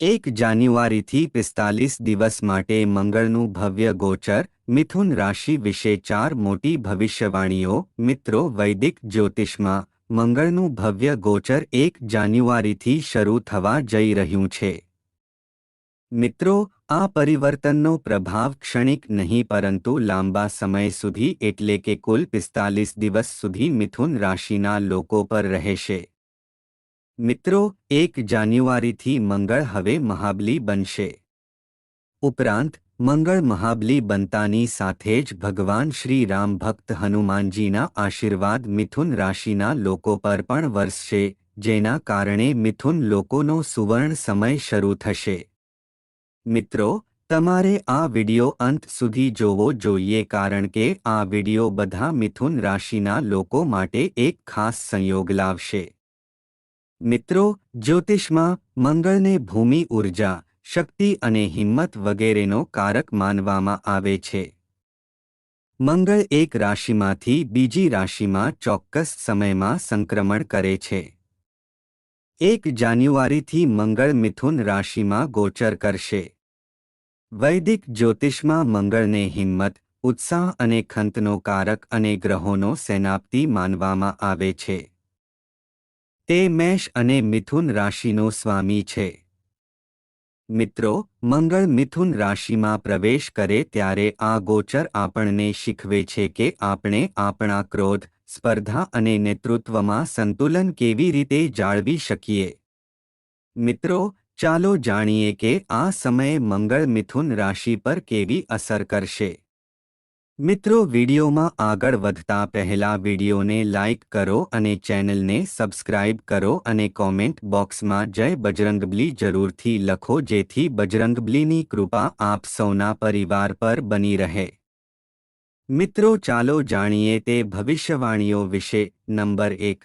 એક જાન્યુઆરીથી પિસ્તાલીસ દિવસ માટે મંગળનું ભવ્ય ગોચર, મિથુન રાશિ વિશે ચાર મોટી ભવિષ્યવાણીઓ, મિત્રો વૈદિક જ્યોતિષમાં, મંગળનું ભવ્ય ગોચર એક જાન્યુઆરીથી શરૂ થવા જઈ રહ્યું છે. મિત્રો, આ પરિવર્તનનો પ્રભાવ ક્ષણિક નહીં પરંતુ લાંબા સમય સુધી એટલે કે કુલ પિસ્તાલીસ દિવસ સુધી મિથુન રાશિના લોકો પર રહેશે. મિત્રો, એક જાન્યુઆરીથી મંગળ હવે મહાબલી બનશે. ઉપરાંત, મંગળ મહાબલી બનતાની સાથે જ ભગવાન શ્રી રામ ભક્ત હનુમાનજીના આશીર્વાદ મિથુન રાશિના લોકો પર પણ વરસશે, જેના કારણે મિથુન લોકોનો સુવર્ણ સમય શરૂ થશે. મિત્રો, તમારે આ વિડિયો અંત સુધી જોવો જોઈએ કારણ કે આ વિડિયો બધા મિથુન રાશિના લોકો માટે એક ખાસ સંયોગ લાવશે. મિત્રો, જ્યોતિષમાં મંગળને ભૂમિ, ઊર્જા, શક્તિ અને હિંમત વગેરેનો કારક માનવામાં આવે છે. મંગળ એક રાશિમાંથી બીજી રાશિમાં ચોક્કસ સમયમાં સંક્રમણ કરે છે. એક જાન્યુઆરીથી મંગળ મિથુન રાશિમાં ગોચર કરશે. વૈદિક જ્યોતિષમાં મંગળને હિંમત, ઉત્સાહ અને ખંતનો કારક અને ગ્રહોનો સેનાપ્તિ માનવામાં આવે છે. તે મેષ અને મિથુન રાશિનો સ્વામી છે. મિત્રો, મંગળ મિથુન રાશિમાં પ્રવેશ કરે ત્યારે આ ગોચર આપણને શીખવે છે કે આપણે આપણા ક્રોધ, સ્પર્ધા અને નેતૃત્વમાં સંતુલન કેવી રીતે જાળવી શકીએ. મિત્રો, ચાલો જાણીએ કે આ સમયે મંગળ મિથુન રાશિ પર કેવી અસર કરશે. મિત્રો, વિડીયોમાં આગળ વધતા પહેલા વિડીયોને લાઇક કરો અને ચેનલને સબસ્ક્રાઇબ કરો અને કોમેન્ટ બોક્સમાં જય બજરંગબલી જરૂરથી લખો, જેથી બજરંગબલીની કૃપા આપ સૌના પરિવાર પર બની રહે. મિત્રો, ચાલો જાણીએ તે ભવિષ્યવાણીઓ વિશે. નંબર એક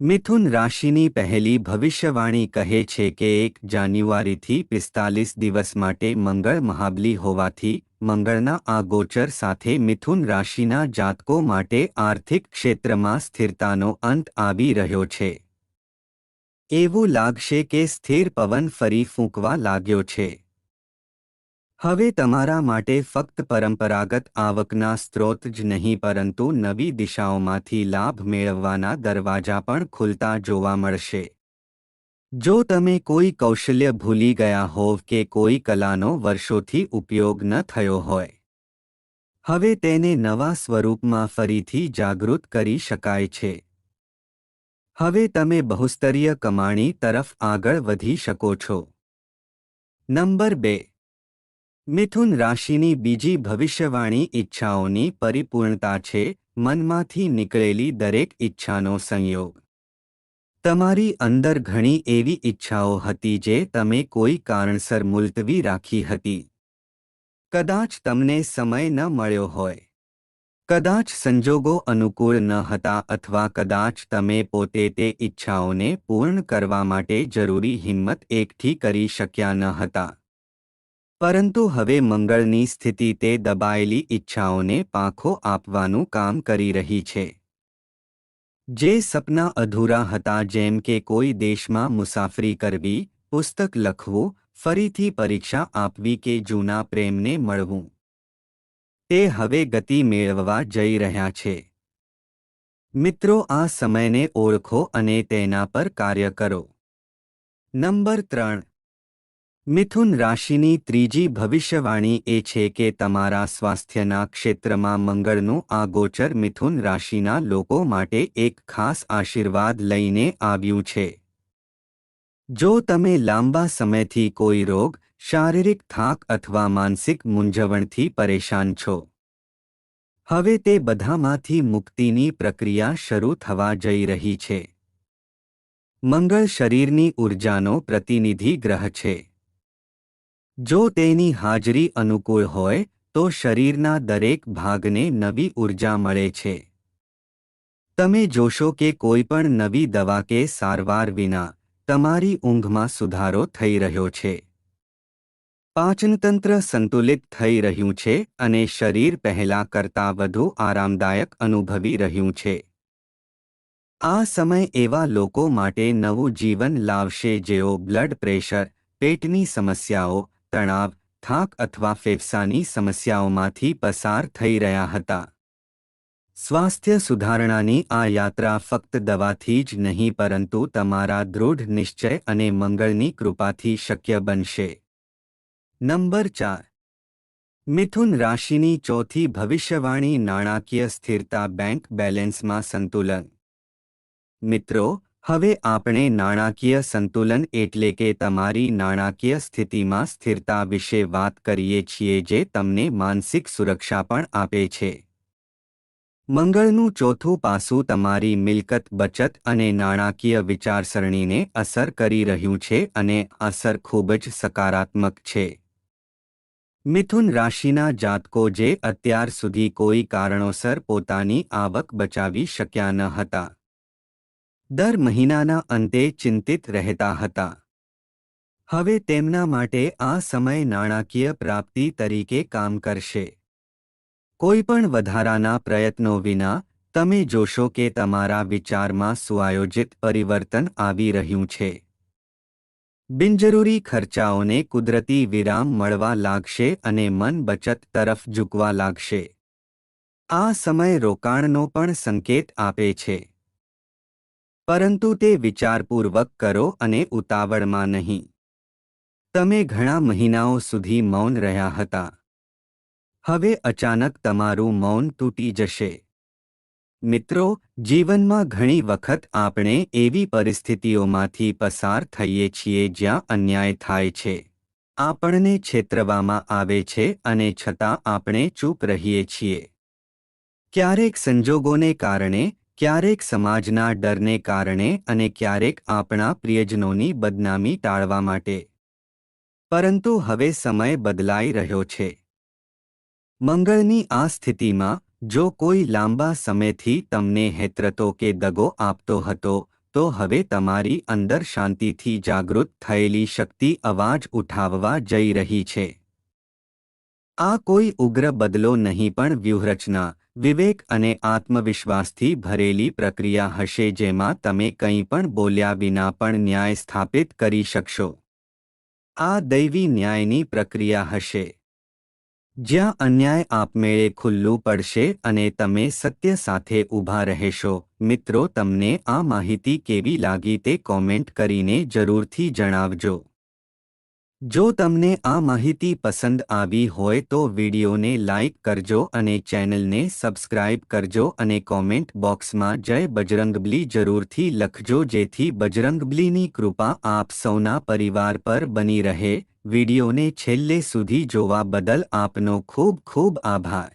મિથુન રાશિની પહેલી ભવિષ્યવાણી કહે છે કે એક જાન્યુઆરીથી પિસ્તાલીસ દિવસ માટે મંગળ મહાબલી હોવાથી મંગળના આ ગોચર સાથે મિથુન રાશિના જાતકો માટે આર્થિક ક્ષેત્રમાં સ્થિરતાનો અંત આવી રહ્યો છે. એવું લાગશે કે સ્થિર પવન ફરી ફૂંકવા લાગ્યો છે. હવે તમારા માટે ફક્ત પરંપરાગત આવકના સ્ત્રોત જ નહીં, પરંતુ નવી દિશાઓમાંથી લાભ મેળવવાના દરવાજા પણ ખુલતા જોવા મળશે. જો તમે કોઈ કૌશલ્ય ભૂલી ગયા હોવ કે કોઈ કલાનો વર્ષોથી ઉપયોગ ન થયો હોય, હવે તેને નવા સ્વરૂપમાં ફરીથી જાગૃત કરી શકાય છે. હવે તમે બહુસ્તરીય કમાણી તરફ આગળ વધી શકો છો. નંબર બે મિથુન રાશિની બીજી ભવિષ્યવાણી ઈચ્છાઓની પરિપૂર્ણતા છે, મનમાંથી નીકળેલી દરેક ઈચ્છાનો સંયોગ. તમારી અંદર ઘણી એવી ઈચ્છાઓ હતી જે તમે કોઈ કારણસર મુલતવી રાખી હતી. કદાચ તમને સમય ન મળ્યો હોય. કદાચ સંજોગો અનુકૂળ ન હતા અથવા કદાચ તમે પોતે તે ઈચ્છાઓને પૂર્ણ કરવા માટે જરૂરી હિંમત એકઠી કરી શક્યા ન હતા. પરંતુ હવે મંગળની સ્થિતિ તે દબાયેલી ઈચ્છાઓને પાંખો આપવાનું કામ કરી રહી છે. જે સપના અધૂરા હતા જેમ કે કોઈ દેશમાં મુસાફરી કરવી, પુસ્તક લખવું, ફરીથી પરીક્ષા આપવી કે જૂના પ્રેમને મળવું. તે હવે ગતિ મેળવવા જઈ રહ્યા છે. મિત્રો આ સમયને ઓળખો અને તેના પર કાર્ય કરો. નંબર ત્રણ. મિથુન રાશિની ત્રીજી ભવિષ્યવાણી એ છે કે તમારા સ્વાસ્થ્યના ક્ષેત્રમાં મંગળનું આ ગોચર મિથુન રાશિના લોકો માટે એક ખાસ આશીર્વાદ લઈને આવ્યું છે. જો તમે લાંબા સમયથી કોઈ રોગ, શારીરિક થાક અથવા માનસિક મૂંઝવણથી પરેશાન છો, હવે તે બધામાંથી મુક્તિની પ્રક્રિયા શરૂ થવા જઈ રહી છે. મંગળ શરીરની ઊર્જાનો પ્રતિનિધિ ગ્રહ છે. જો તેની હાજરી અનુકૂળ હોય, તો શરીરના દરેક ભાગને નવી ઊર્જા મળે છે. તમે જોશો કે કોઈ પણ નવી દવા કે સારવાર વિના, તમારી ઊંઘમાં સુધારો થઈ રહ્યો છે. પાચનતંત્ર સંતુલિત થઈ રહ્યું છે અને શરીર પહેલા કરતાં વધુ આરામદાયક અનુભવી રહ્યું છે. આ સમય એવા લોકો માટે નવું જીવન લાવશે જેઓ બ્લડ પ્રેશર, પેટની સમસ્યાઓ તણાવ, થાક અથવા ફેફસાની સમસ્યાઓમાંથી પસાર થઈ રહ્યા હતા. સ્વાસ્થ્ય સુધારણાની આ યાત્રા ફક્ત દવાથી જ નહીં, પરંતુ તમારા દૃઢ નિશ્ચય અને મંગળની કૃપાથી શક્ય બનશે. નંબર ચાર. મિથુન રાશિની ચોથી ભવિષ્યવાણી નાણાકીય સ્થિરતા બેંક બેલેન્સમાં સંતુલન. મિત્રો હવે આપણે નાણાકીય સંતુલન એટલે કે તમારી નાણાકીય સ્થિતિમાં સ્થિરતા વિશે વાત કરીએ છીએ જે તમને માનસિક સુરક્ષા પણ આપે છે. મંગળનું ચોથું પાસું તમારી મિલકત, બચત અને નાણાકીય વિચારસરણીને અસર કરી રહ્યું છે અને અસર ખૂબ જ સકારાત્મક છે. મિથુન રાશિના જાતકો જે અત્યાર સુધી કોઈ કારણોસર પોતાની આવક બચાવી શક્યા ન હતા. દર મહિનાના અંતે ચિંતિત રહેતા હતા. હવે તેમના માટે આ સમય નાણાકીય પ્રાપ્તિ તરીકે કામ કરશે. કોઈપણ વધારાના પ્રયત્નો વિના, તમે જોશો કે તમારા વિચારમાં સુઆયોજિત પરિવર્તન આવી રહ્યું છે. બિનજરૂરી ખર્ચાઓને કુદરતી વિરામ મળવા લાગશે અને મન બચત તરફ ઝૂકવા લાગશે. આ સમય રોકાણનો પણ સંકેત આપે છે. પરંતુ તે વિચારપૂર્વક કરો અને ઉતાવળમાં નહીં. તમે ઘણા મહિનાઓ સુધી મૌન રહ્યા હતા. હવે અચાનક તમારું મૌન તૂટી જશે. મિત્રો, જીવનમાં ઘણી વખત આપણે એવી પરિસ્થિતિઓમાંથી પસાર થઈએ છીએ જ્યાં અન્યાય થાય છે. આપણને છેતરવામાં આવે છે અને છતાં આપણે ચૂપ રહીએ છીએ. ક્યારેક સંજોગોને કારણે ક્યારેક સમાજના ડરને કારણે અને ક્યારેક આપણા પ્રિયજનોની બદનામી ટાળવા માટે. પરંતુ હવે સમય બદલાઈ રહ્યો છે. મંગળની આ સ્થિતિમાં, જો કોઈ લાંબા સમયથી તમને હેતરતો કે દગો આપતો હતો, તો હવે તમારી અંદર શાંતિથી જાગૃત થયેલી શક્તિ અવાજ ઉઠાવવા જઈ રહી છે. આ કોઈ ઉગ્ર બદલો નહીં પણ વ્યૂહરચના વિવેક અને આત્મવિશ્વાસથી ભરેલી પ્રક્રિયા હશે જેમાં તમે કંઈ પણ બોલ્યા વિના પણ ન્યાય સ્થાપિત કરી શકશો. આ દૈવી ન્યાયની પ્રક્રિયા હશે. જ્યાં અન્યાય આપમેળે ખુલ્લું પડશે અને તમે સત્ય સાથે ઊભા રહેશો, મિત્રો, તમને આ માહિતી કેવી લાગી તે કોમેન્ટ કરીને જરૂરથી જણાવજો. જો તમને આ માહિતી પસંદ આવી હોય તો વિડીયોને લાઇક કરજો અને ચેનલને સબસ્ક્રાઇબ કરજો અને કોમેન્ટ બોક્સમાં જય બજરંગબલી જરૂરથી લખજો જેથી બજરંગબલીની કૃપા આપ સૌના પરિવાર પર બની રહે. વિડીયોને છેલ્લે સુધી જોવા બદલ આપનો ખૂબ ખૂબ આભાર.